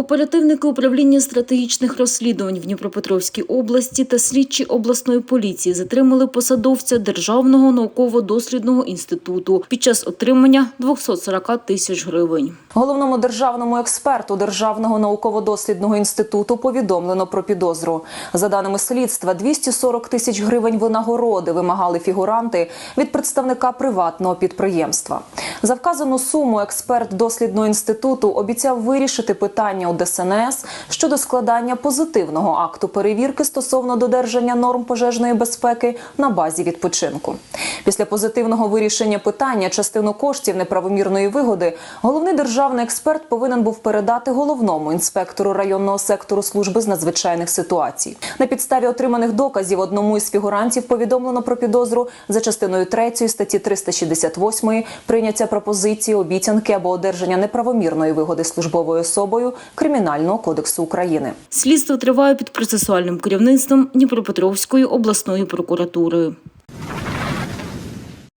Оперативники управління стратегічних розслідувань в Дніпропетровській області та слідчі обласної поліції затримали посадовця Державного науково-дослідного інституту під час отримання 240 тисяч гривень. Головному державному експерту Державного науково-дослідного інституту повідомлено про підозру. За даними слідства, 240 тисяч гривень винагороди вимагали фігуранти від представника приватного підприємства. За вказану суму експерт дослідного інституту обіцяв вирішити питання у ДСНС щодо складання позитивного акту перевірки стосовно додержання норм пожежної безпеки на базі відпочинку. Після позитивного вирішення питання частину коштів неправомірної вигоди головний державний експерт повинен був передати головному інспектору районного сектору служби з надзвичайних ситуацій. На підставі отриманих доказів одному із фігурантів повідомлено про підозру за частиною 3 статті 368 прийняття пропозиції, обіцянки або одержання неправомірної вигоди службовою особою Кримінального кодексу України. Слідство триває під процесуальним керівництвом Дніпропетровської обласної прокуратури.